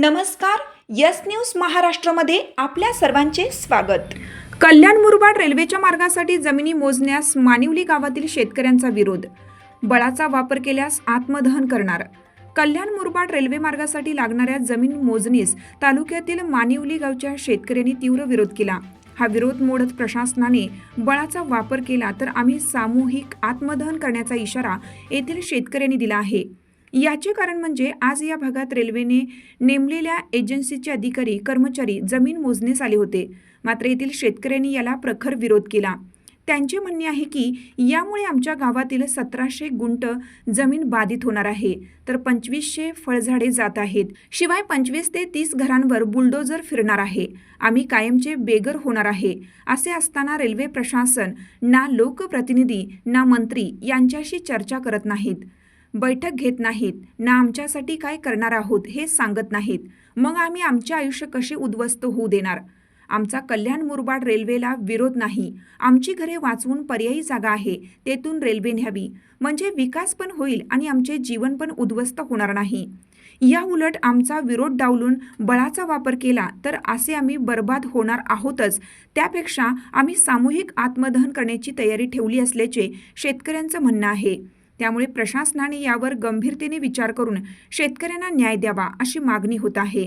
नमस्कार yes news महाराष्ट्रामध्ये आपल्या सर्वांचे स्वागत. कल्याण मुरबाड रेल्वेच्या मार्गासाठी जमिनी मोजण्यास मानिवली गावातील शेतकऱ्यांचा विरोध. बळाचा वापर केल्यास आत्मदहन करणार. कल्याण मुरबाड रेल्वे मार्गासाठी लागणाऱ्या जमीन मोजणीस तालुक्यातील मानिवली गावच्या शेतकऱ्यांनी तीव्र विरोध केला. हा विरोध मोडत प्रशासनाने बळाचा वापर केला तर आम्ही सामूहिक आत्मदहन करण्याचा इशारा येथील शेतकऱ्यांनी दिला आहे. याचे कारण म्हणजे आज या भागात रेल्वेने नेमलेल्या एजन्सीचे अधिकारी कर्मचारी जमीन मोजण्यास आले होते. मात्र येथील शेतकऱ्यांनी याला प्रखर विरोध केला. त्यांचे म्हणणे आहे की यामुळे आमच्या गावातील सतराशे गुंट जमीन बाधित होणार आहे. तर पंचवीसशे फळझाडे जात आहेत. शिवाय पंचवीस ते तीस घरांवर बुलडोजर फिरणार आहे. आम्ही कायमचे बेगर होणार आहे. असे असताना रेल्वे प्रशासन ना लोकप्रतिनिधी ना मंत्री यांच्याशी चर्चा करत नाहीत. बैठक घेत नाहीत. ना आमच्यासाठी काय करणार आहोत हे सांगत नाहीत. मग आम्ही आमचे आयुष्य कसे उद्ध्वस्त होऊ देणार? आमचा कल्याण मुरबाड रेल्वेला विरोध नाही. आमची घरे वाचवून पर्यायी जागा आहे. तेथून रेल्वे न्यावी. म्हणजे विकास पण होईल आणि आमचे जीवन पण उद्ध्वस्त होणार नाही. या उलट आमचा विरोध डावलून बळाचा वापर केला तर असे आम्ही बर्बाद होणार आहोतच. त्यापेक्षा आम्ही सामूहिक आत्मदहन करण्याची तयारी ठेवली असल्याचे शेतकऱ्यांचं म्हणणं आहे. त्यामुळे प्रशासनाने यावर गंभीरतेने विचार करून शेतकऱ्यांना न्याय द्यावा अशी मागणी होत आहे.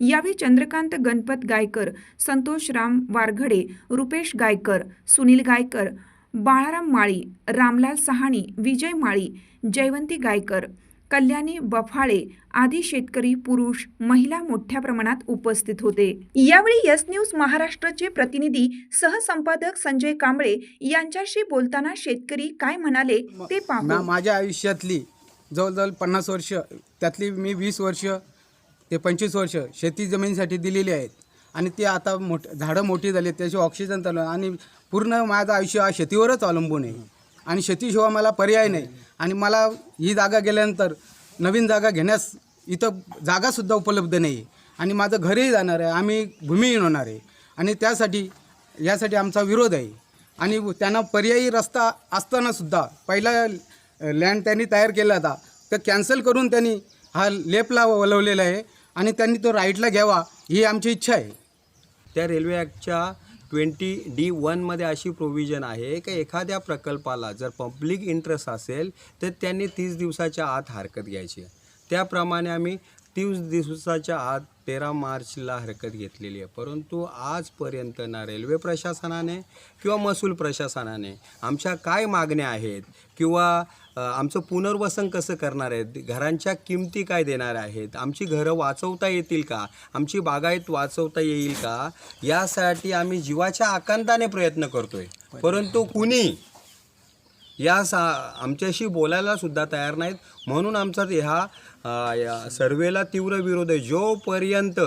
यावेळी चंद्रकांत गणपत गायकर संतोष राम वारघडे रुपेश गायकर सुनील गायकर बाळाराम माळी रामलाल सहाणी विजय माळी जयवंती गायकर कल्याणी बफाळे आदी शेतकरी पुरुष महिला मोठ्या प्रमाणात उपस्थित होते. यावेळी यस न्यूज महाराष्ट्राचे प्रतिनिधी सहसंपादक संजय कांबळे यांच्याशी बोलताना शेतकरी काय म्हणाले ते पाहू. माझ्या आयुष्यातली जवळजवळ पन्नास वर्ष त्यातली मी वीस वर्ष ते पंचवीस वर्ष शेती जमिनीसाठी दिलेली आहेत. आणि ती आता मोठ झाडं मोठी झाली त्याची ऑक्सिजन चालू आणि पूर्ण माझं आयुष्य हा शेतीवरच अवलंबून आहे. आणि शेतीशिवाय मला पर्याय नाही. आणि मला ही जागा गेल्यानंतर नवीन जागा घेण्यास इथं जागासुद्धा उपलब्ध नाही आहे आणि माझं घरही जाणार आहे. आम्ही भूमिहीन होणार आहे. आणि त्यासाठी यासाठी आमचा विरोध आहे. आणि त्यांना पर्यायी रस्ता असतानासुद्धा पहिला लँड त्यांनी तयार केला होता. तर कॅन्सल करून त्यांनी हा लेपला वलवलेला आहे. आणि त्यांनी तो राईटला घ्यावा ही आमची इच्छा आहे. त्या रेल्वे ॲक्टच्या ट्वेंटी डी वनमध्ये अशी प्रोव्हिजन आहे की एखाद्या प्रकल्पाला जर पब्लिक इंटरेस्ट असेल तर त्यांनी तीस दिवसाच्या आत हरकत घ्यायची. त्याप्रमाणे आम्ही तीस दिवसाच्या आत तेरा मार्चला हरकत घेतलेली आहे. परंतु आजपर्यंत ना रेल्वे प्रशासनाने किंवा महसूल प्रशासनाने आमच्या काय मागण्या आहेत किंवा आमचं पुनर्वसन कसं करणार आहेत? घरांच्या किमती काय देणार आहेत? आमची घरं वाचवता येतील का? आमची बागायत वाचवता येईल का? यासाठी आम्ही जीवाच्या आकांताने प्रयत्न करतोय. परंतु कुणी या सा आमच्याशी बोलायला सुद्धा तयार नाहीत. म्हणून आमचा ह्या या सर्वेला तीव्र विरोध आहे. जोपर्यंत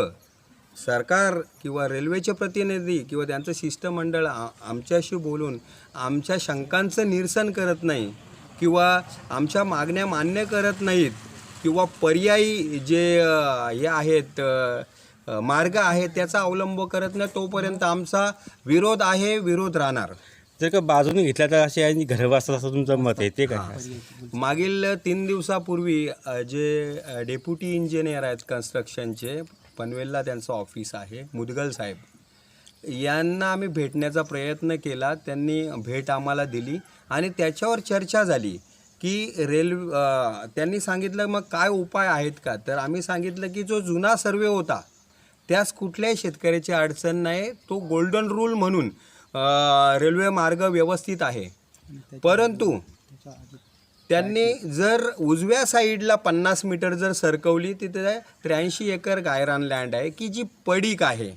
सरकार किंवा रेल्वेचे प्रतिनिधी किंवा त्यांचं शिष्टमंडळ आ- आमच्याशी बोलून आमच्या शंकांचं निरसन करत नाही किंवा आमच्या मागण्या मान्य करत नाहीत किंवा पर्यायी जे हे आहेत मार्ग आहेत त्याचा अवलंब करत नाही तोपर्यंत आमचा विरोध आहे विरोध राहणार. जर का बाजूने घेतल्या तर असे आणि घर असं तुमचं मत आहे ते काय? मागील तीन दिवसापूर्वी अ, जे अ, डेप्युटी इंजिनियर आहेत कन्स्ट्रक्शनचे पनवेलला त्यांचं ऑफिस आहे मुदगल साहेब. यांना आम्ही भेटण्याचा प्रयत्न केला त्यांनी भेट आम्हाला दिली आणि त्याच्यावर चर्चा झाली की रेल्वे त्यांनी सांगितलं मग काय उपाय आहेत का? तर आम्ही सांगितलं की जो जुना सर्वे होता त्यास कुठल्याही शेतकऱ्याची अडचण नाही तो गोल्डन रूल म्हणून रेल्वे मार्ग व्यवस्थित आहे. परंतु त्यांनी जर उजव्या साईडला पन्नास मीटर जर सरकवली तिथे त्र्याऐंशी एकर गायरान लँड आहे की जी पडीक आहे.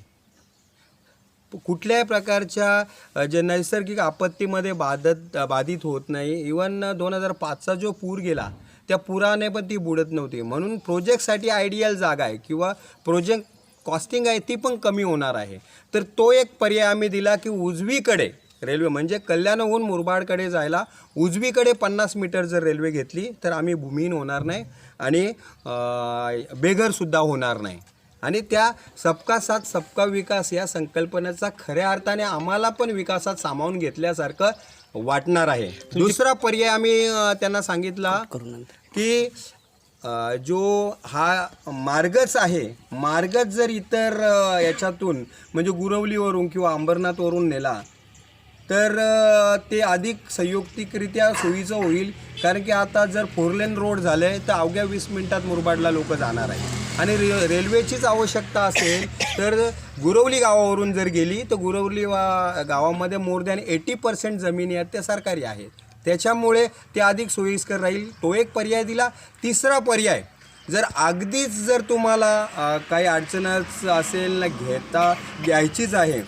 कुठल्याही प्रकारच्या जे नैसर्गिक आपत्तीमध्ये बाधत बाधित होत नाही. इवन दोन हजार पाचचा जो पूर गेला त्या पुराने पण ती बुडत नव्हती. म्हणून प्रोजेक्टसाठी आयडियल जागा आहे किंवा प्रोजेक्ट कॉस्टिंग आहे ती पण कमी होणार आहे. तर तो एक पर्याय आम्ही दिला की उजवीकडे रेल्वे म्हणजे कल्याणहून मुरबाडकडे जायला उजवीकडे पन्नास मीटर जर रेल्वे घेतली तर आम्ही भूमिहीन होणार नाही आणि बेघरसुद्धा होणार नाही. आणि त्या सबका साथ सबका विकास या संकल्पनेचा खऱ्या अर्थाने आम्हाला पण विकासात सामावून घेतल्यासारखं वाटणार आहे. दुसरा पर्याय आम्ही त्यांना सांगितला की जो हा मार्गच आहे मार्गच जर इतर याच्यातून म्हणजे गुरवलीवरून किंवा अंबरनाथवरून नेला तर ते अधिक संयुक्तिकरित्या सोयीचं होईल. कारण की आता जर फोर लेन रोड झाले तर अवघ्या वीस मिनिटात मुरबाडला लोक जाणार आहे आणि रे रेल्वेचीच आवश्यकता असेल तर गुरवली गावावरून जर गेली तर गुरवली वा गावामध्ये मोर दॅन एटी पर्सेंट जमिनी आहेत त्या सरकारी आहेत. त्याच्यामुळे ते अधिक सोयीस्कर राहील. तो एक पर्याय दिला. तिसरा पर्याय जर अगदीच जर तुम्हाला काही अडचणच असेल ना घेता घ्यायचीच आहे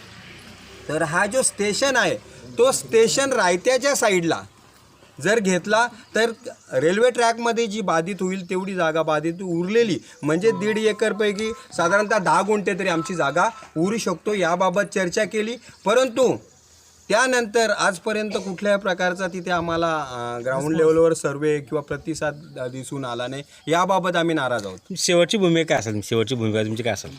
तर हा जो स्टेशन आहे तो स्टेशन रायत्याच्या साईडला जर घेतला तर रेल्वे ट्रॅकमध्ये जी बाधित होईल तेवढी जागा बाधित उरलेली. म्हणजे दीड एकरपैकी साधारणतः दहा गुंठे तरी आमची जागा उरू शकतो. याबाबत चर्चा केली. परंतु त्यानंतर आजपर्यंत कुठल्याही प्रकारचा तिथे आम्हाला ग्राउंड लेवलवर सर्वे किंवा प्रतिसाद दिसून आला नाही. याबाबत आम्ही नाराज आहोत. शेवटची भूमिका काय असेल? शेवटची भूमिका तुमची काय असेल?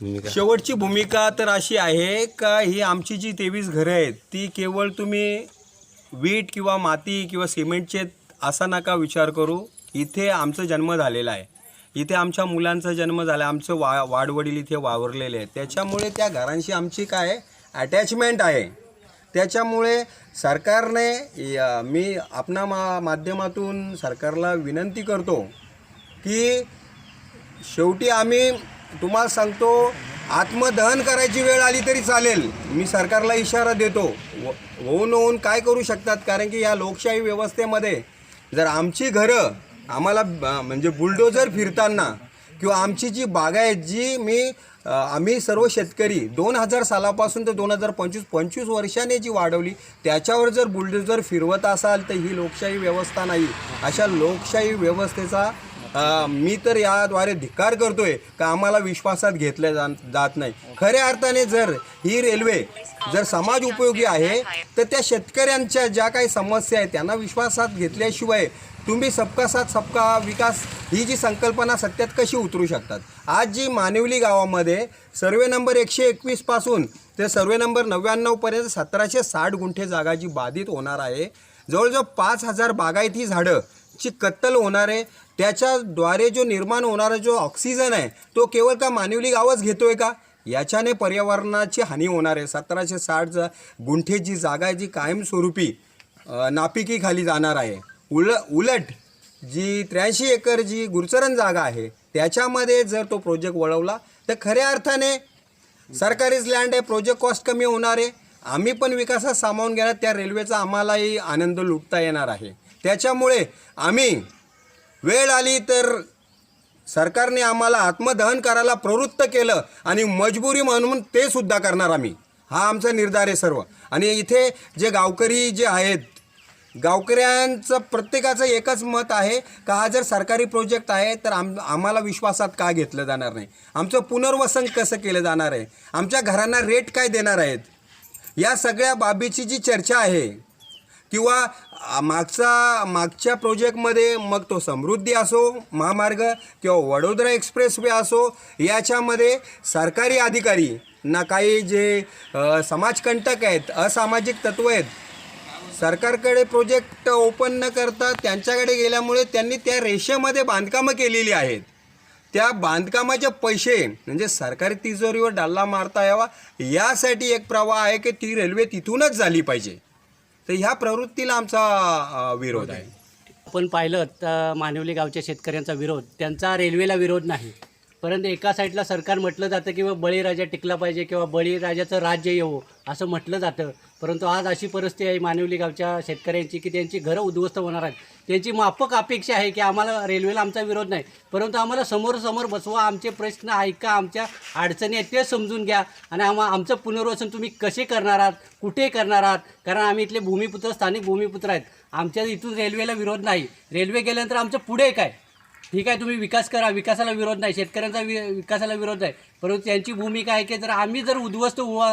भूमिका? शेवटची भूमिका तर अशी आहे का ही आमची जी तेवीस घरं आहेत ती केवळ तुम्ही वीट किंवा माती किंवा सिमेंटचे असा नका विचार करू. इथे आमचा जन्म झालेला आहे. इथे आमच्या मुलांचा जन्म झाला आमचं वा वाडवडील इथे वावरलेले आहेत. त्याच्यामुळे त्या घरांशी आमची काय अटॅचमेंट आहे. त्याच्यामुळे सरकारने या- मी आपणा मा माध्यमातून सरकारला विनंती करतो की शेवटी आम्ही तुम्हाला सांगतो आत्मदहन करायची वेळ आली तरी चालेल. मी सरकारला इशारा देतो. व- होऊन होऊन काय करू शकतात? कारण की या लोकशाही व्यवस्थेमध्ये जर आमची घरं आम्हाला म्हणजे बुलडोजर फिरताना किंवा आमची जी बागा आहेत जी मी आम्ही सर्व शेतकरी दोन हजार सालापासून ते दोन हजार पंचवीस पंचवीस वर्षाने जी वाढवली त्याच्यावर जर बुलडोजर फिरवत असाल तर ही लोकशाही व्यवस्था नाही. अशा लोकशाही व्यवस्थेचा मी तर याद्वारे धिक्कार करतोय का आम्हाला विश्वासात घेतलं जा जात नाही. खऱ्या अर्थाने जर ही रेल्वे जर समाज उपयोगी आहे तर त्या शेतकऱ्यांच्या ज्या काही समस्या आहेत त्यांना विश्वासात घेतल्याशिवाय तुम्ही सबका साथ सबका विकास ही जी संकल्पना सत्यात कशी उतरू शकतात? आज जी मानिवली गावामध्ये सर्वे नंबर एकशे एकवीसपासून ते सर्वे नंबर नव्याण्णवपर्यंत सतराशे साठ गुंठे जागा जी बाधित होणार आहे जवळजवळ पाच हजार बागायती झाडं ची कत्तल होणार आहे. त्याच्याद्वारे जो निर्माण होणारा जो ऑक्सिजन आहे तो केवळ का मानिवली गावच घेतोय का? याच्याने पर्यावरणाची हानी होणार आहे. सतराशे साठ जा गुंठे जी जागा आहे जी कायमस्वरूपी नापिकीखाली जाणार आहे. उल उलट जी त्र्याऐंशी एकर जी गुरचरण जागा आहे त्याच्यामध्ये जर तो प्रोजेक्ट वळवला तर खऱ्या अर्थाने सरकारीच लँड आहे प्रोजेक्ट कॉस्ट कमी होणार आहे. आम्ही पण विकासात सामावून घेणार त्या रेल्वेचा आम्हालाही आनंद लुटता येणार आहे. त्याच्यामुळे आम्ही वेळ आली तर सरकारने आम्हाला आत्मदहन करायला प्रवृत्त केलं आणि मजबुरी म्हणून ते सुद्धा करणार आम्ही. हा आमचा निर्धार आहे सर्व. आणि इथे जे गावकरी जे आहेत गावकऱ्यांचं प्रत्येकाचं एकच मत आहे का हा जर सरकारी प्रोजेक्ट आहे तर आम आम्हाला विश्वासात का घेतलं जाणार नाही? आमचं पुनर्वसन कसं केलं जाणार आहे? आमच्या घरांना रेट काय देणार आहेत? या सगळ्या बाबीची जी चर्चा आहे किंवा मागचा मागच्या प्रोजेक्टमध्ये मग तो समृद्धी असो महामार्ग किंवा वडोदरा एक्सप्रेस वे असो याच्यामध्ये सरकारी अधिकारी ना काही जे समाजकंटक आहेत असामाजिक तत्व आहेत सरकारकडे प्रोजेक्ट ओपन न करता त्यांच्याकडे गेल्यामुळे त्यांनी त्या रेषेमध्ये बांधकामं केलेली आहेत. त्या बांधकामाचे पैसे म्हणजे सरकारी तिजोरीवर डाल्ला मारता यावा यासाठी एक प्रवाह आहे की ती रेल्वे तिथूनच झाली पाहिजे. तर ह्या प्रवृत्तीला आमचा विरोध आहे. आपण पाहिलं तर मानवली गावच्या शेतकऱ्यांचा विरोध. त्यांचा रेल्वेला विरोध नाही. परंतु एका साईडला सरकार म्हटलं जातं किंवा बळीराजा टिकला पाहिजे किंवा बळीराजाचं राज्य येवो असं म्हटलं जातं. परंतु आज अशी परिस्थिती आहे मानवली गावच्या शेतकऱ्यांची की त्यांची घरं उद्ध्वस्त होणार आहेत. त्यांची माफक अपेक्षा आहे की आम्हाला रेल्वेला आमचा विरोध नाही. परंतु आम्हाला समोर समोर बसवा आमचे प्रश्न ऐका आमच्या अडचणी आहेत ते समजून घ्या आणि आम्हा आमचं पुनर्वसन तुम्ही कसे करणार आहात कुठे करणार आहात? कारण आम्ही इथले भूमिपुत्र स्थानिक भूमिपुत्र आहेत. आमच्या इथून रेल्वेला विरोध नाही. रेल्वे गेल्यानंतर आमचं पुढे काय? ठीक आहे तुम्ही विकास करा. विकासाला विरोध नाही. शेतकऱ्यांचा वि विकासाला विरोध नाही. परंतु त्यांची भूमिका आहे की जर आम्ही जर उद्ध्वस्त हुआ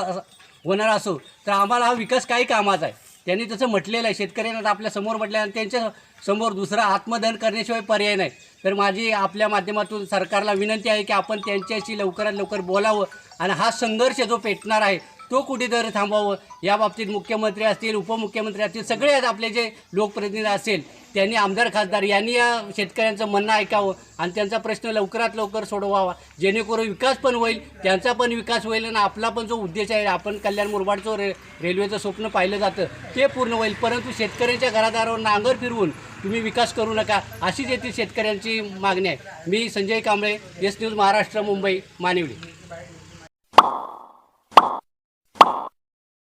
होणार असो तर आम्हाला हा विकास काही कामाचा आहे. त्यांनी तसं म्हटलेलं आहे. शेतकऱ्यांना तर आपल्यासमोर म्हटलं आणि त्यांच्यासमोर दुसरा आत्मदहन करण्याशिवाय पर्याय नाही. तर माझी आपल्या माध्यमातून सरकारला विनंती आहे की आपण त्यांच्याशी लवकरात लवकर बोलावं आणि हा संघर्ष जो पेटणार आहे तो कुठेतरी थांबवावं या बाबतीत मुख्यमंत्री असतील उपमुख्यमंत्री असतील सगळे आपले जे लोकप्रतिनिधी असेल त्यांनी आमदार खासदार यांनी या शेतकऱ्यांचं म्हणणं ऐकावं आणि त्यांचा प्रश्न लवकरात लवकर सोडवावा. जेणेकरून विकास पण होईल त्यांचा पण विकास होईल आणि आपला पण जो उद्देश आहे आपण कल्याण मुरबाडचं रे रेल्वेचं स्वप्न पाहिलं जातं ते पूर्ण होईल. परंतु शेतकऱ्यांच्या घरादारावर नांगर फिरवून तुम्ही विकास करू नका अशीच येथील शेतकऱ्यांची मागणी आहे. मी संजय कांबळे एस न्यूज महाराष्ट्र मुंबई मानिवली.